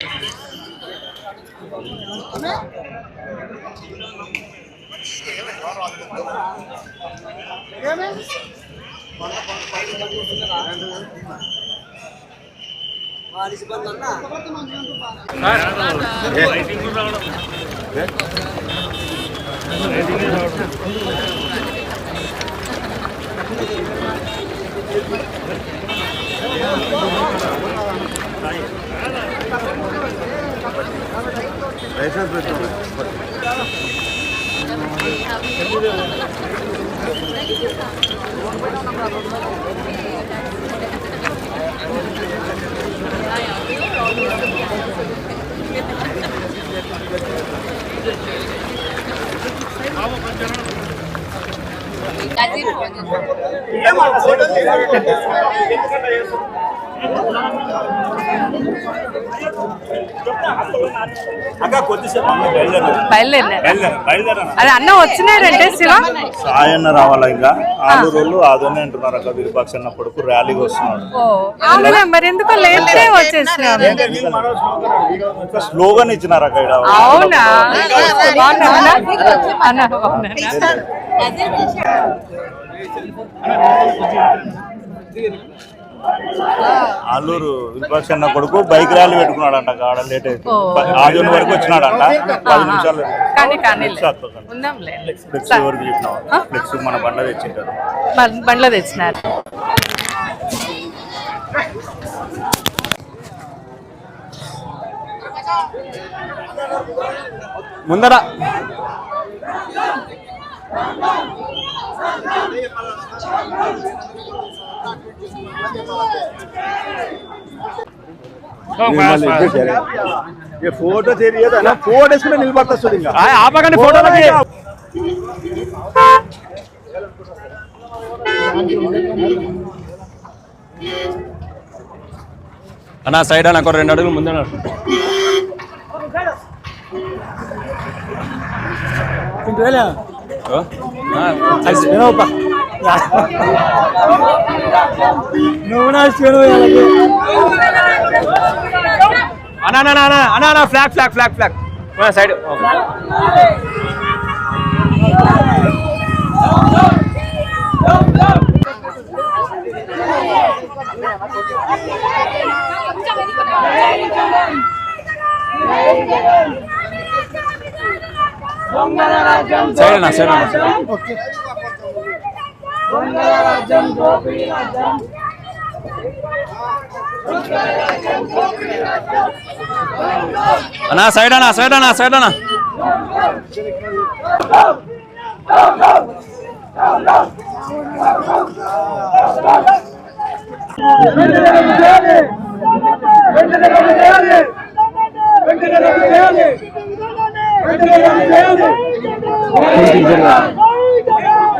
అక్క కొద్దిసేపు అన్న బయలుదేరు బయలుదేరినారు బయలుదేరు బయలుదేరనా అది అన్న. వచ్చినారంటే శివ? సాయన్న రావాలా ఇంకా? ఆలు రోజులు ఆదోనే అంటున్నారు అక్క విరూపాక్షన్న కొడుకు ర్యాలీకి వస్తున్నాడు. మరి ఎందుకు లేట్ వచ్చేసినారు స్లోగన్ ఇచ్చినారు అక్క ఇక్కడ అవునా? బాగున్నారా అన్న బాగున్నారా ఆలూరు విరూపాక్షన్న కొడుకు బైక్ ర్యాలీ పెట్టుకున్నాడు అంట ఆడ లేట్ అయితే. ఆదోని వరకు వచ్చినాడంట. పది నిమిషాలు ఫ్లెక్స్ వరకు చెప్పినాం ఫ్లెక్స్ మన బండ తెచ్చింటారు. బండ్లో తెచ్చినారు. ముందర. ఫోటో తెలియదు ఫోటో వేసుకుంటే నిలబడతా ఇంకా. ఆపకండి ఫోటోలకి. అన్నా సైడ్ అన్న ఒక రెండు అడుగులు ముందే నువ్వు నా చెడు అన్నా అన్నా అన్నా అన్నా అన్నా flag flag flag flag. Side. Side అన్న సైడ్ అన్న అన్నా సైడ్ అన్నా సైడ్ అన్నా సైడ్ అన్నా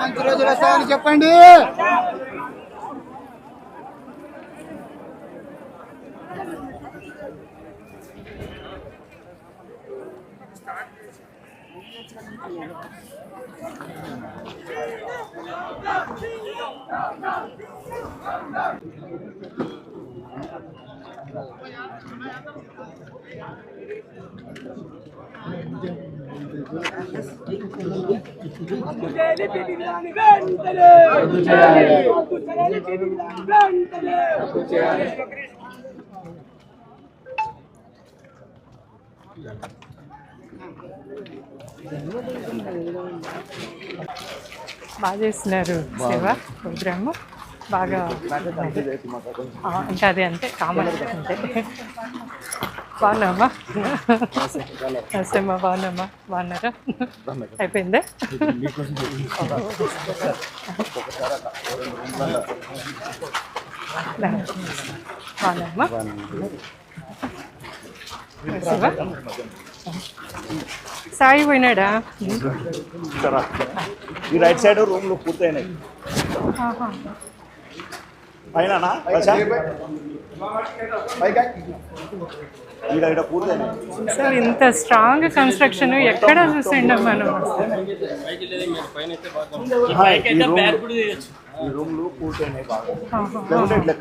మంచి రోజులు వస్తాయని చెప్పండి. బాగా చేస్తున్నారు శివ ప్రోగ్రామ్. బాగా ఇంకా అదే అంతే కామన్. అంతే. బాగున్నామా నమస్తే అమ్మా బాగున్నామా బాగున్నారా? అయిపోయిందా? బాగున్నామా సాయి పోయినాడా? సరే. ఈ రైట్ సైడ్ రూమ్లు పూర్తయినాయి. పైన సార్ ఇంత స్ట్రాంగ్ కన్స్ట్రక్షన్ ఎక్కడ చూసిండం మనం. చంద్రన్న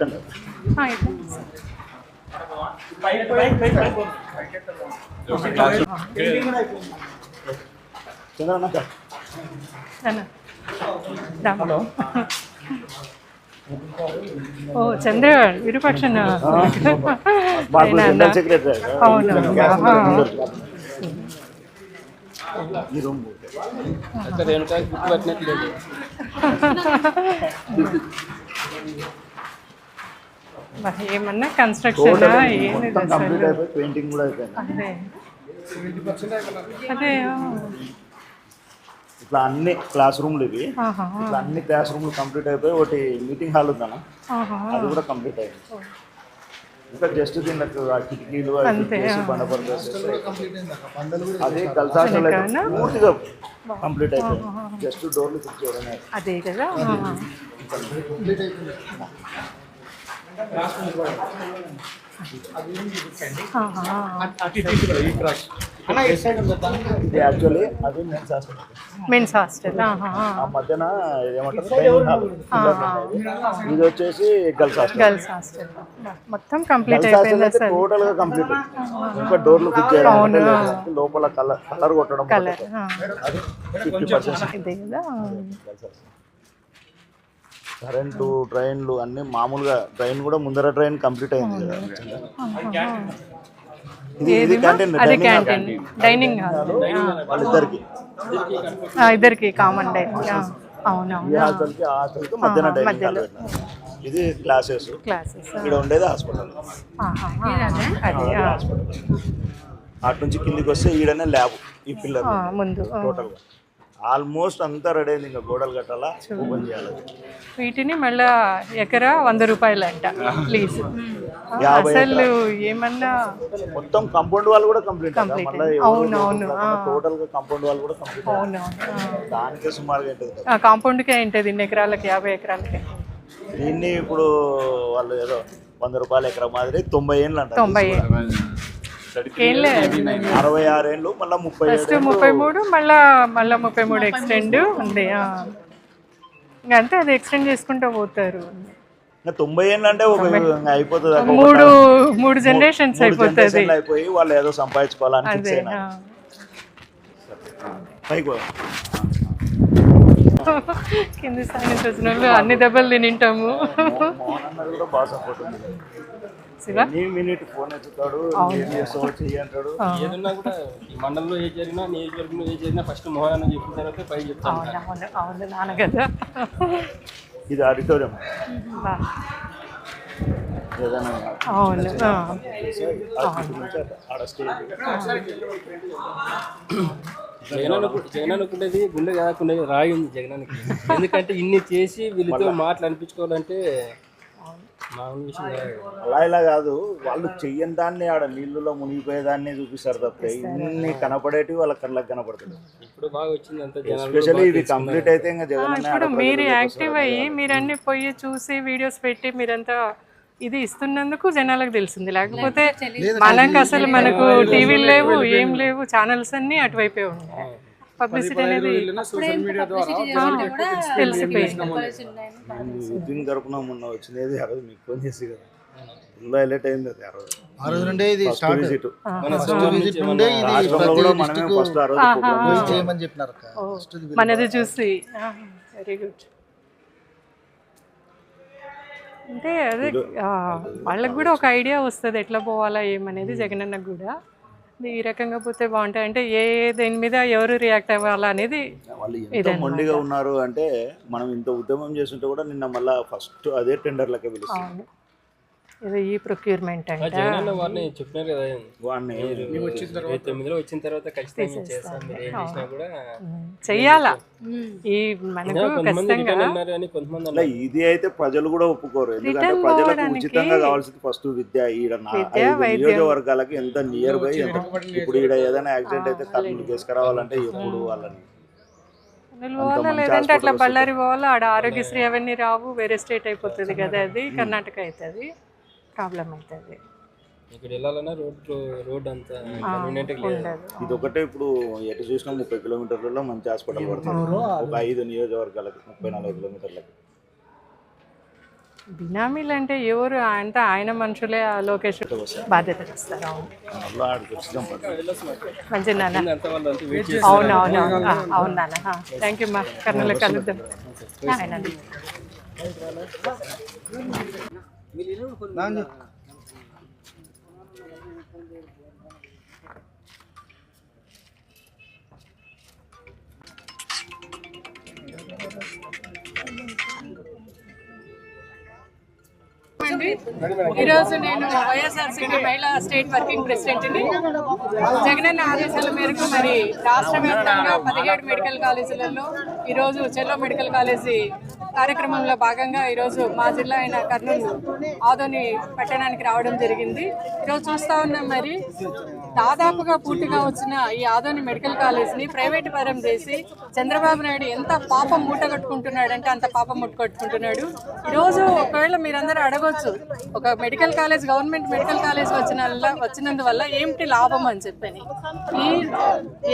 అన్న. ఓ చంద్ర విరూపాక్షణ అవును. ఏమన్నా కన్స్ట్రక్షన్ ఏంది మొత్తం ఇట్లా అన్ని క్లాస్ రూమ్లు ఇవి. ఇట్లా అన్ని క్లాస్ రూమ్లు కంప్లీట్ అయిపోయి ఒకటి మీటింగ్ హాల్ ఉందన్న. ఆహా. అది కూడా కంప్లీట్ అయింది. ఇంకా జస్ట్ దీనికి కిటికీలు అది వెనకాల? పూర్తిగా కంప్లీట్ అయిపోయింది. జస్ట్ డోర్లు ఫిక్స్ చేయడమే అదే కదా? ఆహా. ఆహా. ఇది యాక్చువల్లీ అది మెన్స్ హాస్టల్. ఆ మధ్యన ఏమంటారు? హాల్ ఇది వచ్చేసి గర్ల్స్ హాస్టల్ గర్ల్స్ హాస్టల్ మొత్తం కంప్లీట్ అయిపోయింది టోటల్గా కంప్లీట్ ఇంకా డోర్లు చేయడం లేదు. లోపల కలర్ కలర్ కొట్టడం కలర్ ఫిఫ్టీ పర్సెంట్ ఇదే కదా? కరెంటు ట్రైన్లు అన్ని మామూలుగా ట్రైన్ కూడా ముందర ట్రైన్ కంప్లీట్ అయింది కదా. ఇది ఇది ఏది క్యాంటీన్ అదే dining hall. Canteen dining hall. వాళ్ళిద్దరికి. ఆ, ఇద్దరికి కామన్ డైనింగ్ అవునవును ఆ మధ్యన హాల్. ఇది క్లాసెస్ క్లాసెస్ ఇక్కడ ఉండేది హాస్పిటల్ అదే ఆ. అటు నుంచి కిందికి వస్తే ఈడనే ల్యాబ్ ఈ ఆ, ముందు ఆ. ఆల్మోస్ట్ అంతా రెడీ అయింది ఇంకా గోడలు కట్టాలా? ఓపెన్ చేయాలి. వీటిని మళ్ళా ఎకరా వంద రూపాయలు అంట ప్లీజ్ అసలు ఏమన్నా మొత్తం కంపౌండ్ వాళ్ళు కూడా కంప్లీట్. అవును, అవును, ఆ. టోటల్గా కంపౌండ్ వాళ్ళు కూడా కంప్లీట్ అవునవును దానికే సుమారుగా ఉంటుంది ఆ, కాంపౌండ్కే ఉంటుంది ఇన్ని ఎకరాలకి యాభై ఎకరాలకి. దీన్ని ఇప్పుడు వాళ్ళు ఏదో వంద రూపాయలు ఎకరా మాదిరి తొంభై ఏళ్ళు అంట తొంభై ఏం లేదు అరవై ఆరేళ్ళు మళ్ళీ ముప్పై ఫస్ట్ ముప్పై మూడు మళ్ళా మళ్ళా ముప్పై మూడు ఎక్స్టెండ్ ఉంది ఆ. ఇంకా అంతే అది ఎక్స్టెండ్ చేసుకుంటూ పోతారు. ఇంకా తొంభై ఏళ్ళు అంటే ఒక అయిపోతుంది మూడు మూడు జనరేషన్స్ అయిపోతుంది. అయిపోయి వాళ్ళు ఏదో సంపాదించుకోవాలని. పైకి. కింది స్థాయి వచ్చిన వాళ్ళు అన్ని దెబ్బలు తినింటాము. మోహన్ అన్నది కూడా బాగా సపోర్ట్ ఉంది. శివ? మినిట్ ఫోన్ ఎత్తుతాడు అంటాడు. ఏదన్నా కూడా ఈ మండలంలో ఏ జరిగినా నియోజకవర్గంలో ఏ జరిగినా ఫస్ట్ మోహన్ అన్న చెప్పిన తర్వాత పై చెప్తాను అవును అవును అవును నాన్న కదా. ఇది ఆడిటోరియం. అవును జగనానికి జగనానికి ఉండేది గుండె కాకుండా రాయి ఉంది జగనానికి ఎందుకంటే ఇన్ని చేసి వీళ్ళతో మాటలు అనిపించుకోవాలంటే. అలా ఇలా కాదు. వాళ్ళు చెయ్యని దాన్ని ఆడ నీళ్ళలో మునిగిపోయేదాన్ని చూపిస్తారు తప్ప ఇన్ని కనపడేటివి వాళ్ళ కళ్ళకి కనపడుతుంది ఇప్పుడు బాగా వచ్చింది అంతా జనాలు ఎస్పెషల్లీ ఇది కంప్లీట్ అయితే ఇంకా జగన్ మీరు యాక్టివ్ అయ్యి మీరన్నీ పోయి చూసి వీడియోస్ పెట్టి మీరంతా ఇది ఇస్తున్నందుకు జనాలకు తెలిసింది. లేకపోతే మనకు అసలు మనకు టీవీలు లేవు ఏం లేవు ఛానల్స్ అన్ని అటువైపే ఉన్నాయి. పబ్లిసిటీ అనేది ఆ, తెలిసిపోయింది ఉద్యోగం తరపున మొన్న వచ్చినది ఆ రోజు మీకు ఫోన్ చేసి కదా. ఫుల్ హైలైట్ అయింది అది ఆ రోజు. ఆ రోజు నుండే ఇది ఫస్ట్ స్టార్ట్ విజిట్ మన సోమవారం విజిట్ నుంచి నుండే మన ఇది రాష్ట్రంలో కూడా ప్రతి మనమే ఫస్ట్ ఆ రోజు. చేయమని చెప్పినారు మనది చూసి. వెరీ గుడ్ అంటే అదే వాళ్ళకి కూడా ఒక ఐడియా వస్తుంది ఎట్లా పోవాలా ఏమనేది జగనన్నకు కూడా. ఇది ఈ రకంగా పోతే బాగుంటాయి. అంటే ఏ దేని మీద ఎవరు రియాక్ట్ అవ్వాలా అనేది వాళ్ళు ఎంత మొండిగా ఉన్నారు అంటే మనం ఇంత ఉద్యమం చేస్తుంటే కూడా నిన్న మళ్ళా ఫస్ట్ అదే టెండర్లకే పిలుస్తాం ఇది ఈ ప్రొక్యూర్మెంట్ అంటే చెప్పినారు కదా తొమ్మిదిలో వచ్చిన తర్వాత ఖచ్చితంగా చేస్తాం మీరు ఏం చేసినా కూడా చెయ్యాలా? ఈ మనకు కొంతమంది ఖచ్చితంగా ఇది అయితే ప్రజలు కూడా ఒప్పుకోరు. ఎందుకంటే ప్రజలకు ఉచితంగా కావాల్సింది ఫస్ట్ విద్య. ఈడ. నియోజకవర్గాలకి ఎంత నియర్ బై ఎంత ఇప్పుడు ఈడ ఏదైనా యాక్సిడెంట్ అయితే కర్నూలు తీసుకురావాలంటే ఎప్పుడు వాళ్ళని పోవాలా? లేదంటే అట్లా బళ్ళారి పోవాలా? ఆడ ఆరోగ్యశ్రీ అవన్నీ రావు వేరే స్టేట్ అయిపోతుంది కదా అది. కర్ణాటక అవుతుంది. ప్రాబ్లం అవుతుంది ఇక్కడ వెళ్ళాలన్నా రోడ్ రోడ్ అంతా కన్వీనియంట్ లేదు. ఇది ఒకటే ఇప్పుడు ఎటు చూసినా ముప్పై కిలోమీటర్లలో మంచి హాస్పిటల్ పడుతుంది. ఒక ఐదు నియోజకవర్గాలకి ముప్పై నాలుగు కిలోమీటర్లకి. బినామీలు అంటే ఎవరు అంత ఆయన మనుషులే ఆ లోకేష్ బాధ్యత మంచి నాన్న. అంతా వాళ్ళు అంతా వెయిట్ చేసి అవును అవును నాన్న. థ్యాంక్ యూ మా కర్నూలు కలుద్దాం. ఈరోజు నేను వైఎస్ఆర్సీపీ మహిళా స్టేట్ వర్కింగ్ ప్రెసిడెంట్ని. జగనన్న ఆదేశాల మేరకు మరి రాష్ట్ర వ్యాప్తంగా పదిహేడు మెడికల్ కాలేజీలలో ఈరోజు చెల్లో మెడికల్ కాలేజీ కార్యక్రమంలో భాగంగా ఈరోజు మా జిల్లా అయిన కర్నూలు ఆదోని పట్టణానికి రావడం జరిగింది. ఈరోజు చూస్తా ఉన్నాం మరి. దాదాపుగా పూర్తిగా వచ్చిన ఈ ఆదోని మెడికల్ కాలేజ్ని ప్రైవేట్ పరం చేసి చంద్రబాబు నాయుడు ఎంత పాపం మూట కట్టుకుంటున్నాడు అంటే అంత పాపం ముట్టు కట్టుకుంటున్నాడు. ఈరోజు ఒకవేళ మీరందరూ అడగొచ్చు ఒక medical college government medical college వచ్చిన వచ్చినందువల్ల ఏమిటి లాభం అని చెప్పని. ఈ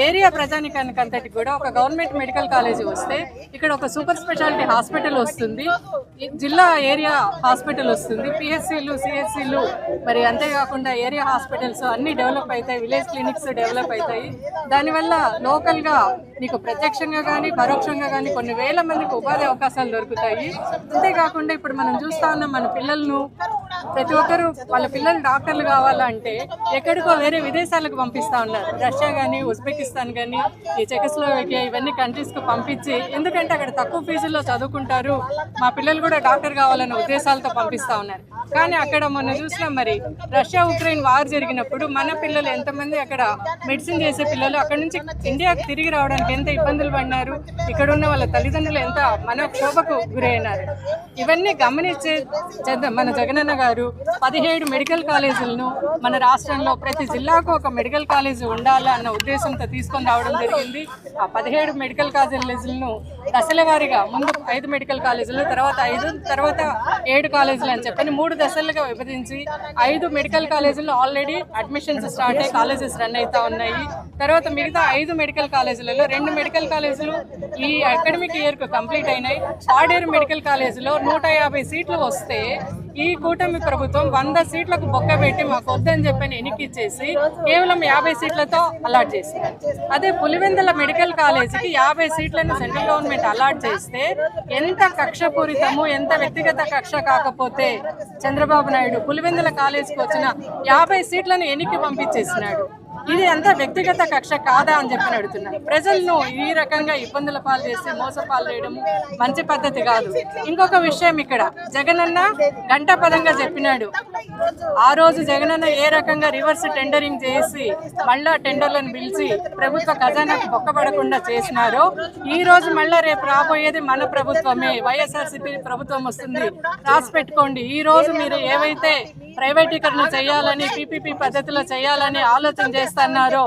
ఏరియా ప్రజానికానికి అంతటి కూడా ఒక గవర్నమెంట్ మెడికల్ కాలేజ్ వస్తే ఇక్కడ ఒక సూపర్ స్పెషాలిటీ హాస్పిటల్ వస్తుంది. జిల్లా ఏరియా హాస్పిటల్ వస్తుంది. పిహెచ్సిలు సిహెచ్సిలు మరి అంతేకాకుండా ఏరియా హాస్పిటల్స్ అన్ని డెవలప్ అవుతాయి విలేజ్ క్లినిక్స్ డెవలప్ అవుతాయి. దానివల్ల లోకల్గా నీకు ప్రత్యక్షంగా కానీ పరోక్షంగా కానీ కొన్ని వేల మందికి ఉపాధి అవకాశాలు దొరుకుతాయి. అంతేకాకుండా ఇప్పుడు మనం చూస్తా ఉన్నాం మన పిల్లలను. ప్రతి ఒక్కరు వాళ్ళ పిల్లలు డాక్టర్లు కావాలంటే ఎక్కడికో వేరే విదేశాలకు పంపిస్తా ఉన్నారు. రష్యా కానీ ఉజ్బెకిస్తాన్ కానీ ఈ చెకస్లోవేకియా ఇవన్నీ కంట్రీస్కు పంపించి ఎందుకంటే అక్కడ తక్కువ ఫీజుల్లో చదువుకుంటారు. మా పిల్లలు కూడా డాక్టర్ కావాలనే ఉద్దేశాలతో పంపిస్తా ఉన్నారు. కానీ అక్కడ మొన్న చూసినాం మరి రష్యా ఉక్రెయిన్ వార్ జరిగినప్పుడు మన పిల్లలు ఎంతమంది అక్కడ మెడిసిన్ చేసే పిల్లలు అక్కడ నుంచి ఇండియాకి తిరిగి రావడానికి ఎంత ఇబ్బందులు పడినారు ఇక్కడ ఉన్న వాళ్ళ తల్లిదండ్రులు ఎంత మనక్షోభకు గురైనారు. ఇవన్నీ గమనించే మన జగనన్న గారు పదిహేడు మెడికల్ కాలేజీలను మన రాష్ట్రంలో ప్రతి జిల్లాకు ఒక మెడికల్ కాలేజీ ఉండాలి అన్న ఉద్దేశంతో తీసుకొని రావడం జరిగింది. ఆ పదిహేడు మెడికల్ కాలేజీలను దశల వారీగా ముందు ఐదు మెడికల్ కాలేజీలు తర్వాత ఐదు తర్వాత ఏడు కాలేజీలు అని చెప్పని మూడు దశలుగా విభజించి ఐదు మెడికల్ కాలేజీల్లో ఆల్రెడీ అడ్మిషన్స్ స్టార్ట్ అయ్యి కాలేజెస్ రన్ అవుతా ఉన్నాయి. తర్వాత మిగతా ఐదు మెడికల్ కాలేజీలలో రెండు మెడికల్ కాలేజీలు ఈ అకాడమిక్ ఇయర్కు కంప్లీట్ అయినాయి. పాడేరు మెడికల్ కాలేజీలో నూట యాభై సీట్లు వస్తే ఈ కూటమి ప్రభుత్వం వంద సీట్లకు బొక్క పెట్టి మాకు వద్దని చెప్పని ఎన్నికిచ్చేసి కేవలం యాభై సీట్లతో అలాట్ చేసింది. అదే పులివెందుల మెడికల్ కాలేజీకి యాభై సీట్లను సెంట్రల్ గవర్నమెంట్ అలాట్ చేస్తే ఎంత కక్షపూరితము ఎంత వ్యక్తిగత కక్ష కాకపోతే చంద్రబాబు నాయుడు పులివెందుల కాలేజీకి వచ్చిన యాభై సీట్లను ఎన్నికి పంపించేసినాడు. ఇది అంతా వ్యక్తిగత కక్ష కాదా అని చెప్పి అడుగుతున్నాను ప్రజలను ఈ రకంగా ఇబ్బందుల పాలు చేసి మోసపాలు చేయడం మంచి పద్ధతి కాదు. ఇంకొక విషయం ఇక్కడ. జగనన్న గంట పదంగా చెప్పినాడు. ఆ రోజు జగనన్న ఏ రకంగా రివర్స్ టెండరింగ్ చేసి మళ్ళా టెండర్లను పిలిచి ప్రభుత్వ ఖజానాకు బొక్కబడకుండా చేసినారో ఈ రోజు మళ్ళా రేపు రాబోయేది మన ప్రభుత్వమే. వైఎస్ఆర్సీపీ ప్రభుత్వం వస్తుంది. రాసి పెట్టుకోండి. ఈ రోజు మీరు ఏవైతే ప్రైవేటీకరణ చేయాలని పీపీపీ పద్ధతిలో చేయాలని ఆలోచన చేస్తున్నారో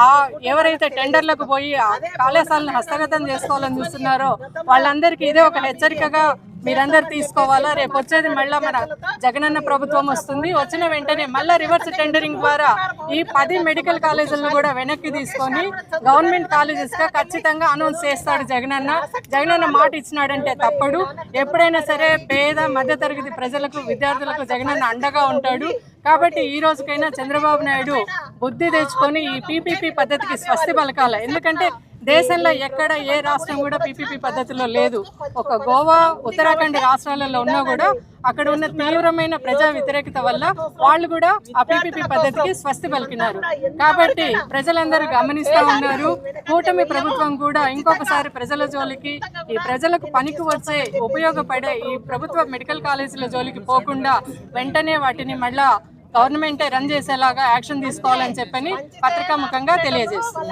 ఆ ఎవరైతే టెండర్లకు పోయి ఆ కళాశాలను హస్తగతం చేసుకోవాలని చూస్తున్నారో వాళ్ళందరికీ ఇదే ఒక హెచ్చరికగా మీరందరు తీసుకోవాలా? రేపు వచ్చేది మళ్ళా మన జగనన్న ప్రభుత్వం వస్తుంది. వచ్చిన వెంటనే మళ్ళా రివర్స్ టెండరింగ్ ద్వారా ఈ పది మెడికల్ కాలేజీలను కూడా వెనక్కి తీసుకొని గవర్నమెంట్ కాలేజెస్గా ఖచ్చితంగా అనౌన్స్ చేస్తాడు జగనన్న. జగనన్న మాట ఇచ్చినాడంటే తప్పడు. ఎప్పుడైనా సరే పేద మధ్యతరగతి ప్రజలకు విద్యార్థులకు జగనన్న అండగా ఉంటాడు. కాబట్టి ఈ రోజుకైనా చంద్రబాబు నాయుడు బుద్ధి తెచ్చుకొని ఈ పీపీపీ పద్ధతికి స్వస్తి పలకాల. ఎందుకంటే దేశంలో ఎక్కడ ఏ రాష్ట్రం కూడా పీపీపీ పద్ధతిలో లేదు. ఒక గోవా ఉత్తరాఖండ్ రాష్ట్రాలలో ఉన్నా కూడా అక్కడ ఉన్న తీవ్రమైన ప్రజా వ్యతిరేకత వల్ల వాళ్ళు కూడా ఆ పీపీపీ పద్ధతికి స్వస్తి పలికినారు. కాబట్టి ప్రజలందరూ గమనిస్తూ ఉన్నారు. కూటమి ప్రభుత్వం కూడా ఇంకొకసారి ప్రజల జోలికి ఈ ప్రజలకు పనికి వచ్చే ఉపయోగపడే ఈ ప్రభుత్వ మెడికల్ కాలేజీల జోలికి పోకుండా వెంటనే వాటిని మళ్ళా గవర్నమెంటే రన్ చేసేలాగా యాక్షన్ తీసుకోవాలని చెప్పని పత్రికాముఖంగా తెలియజేస్తుంది.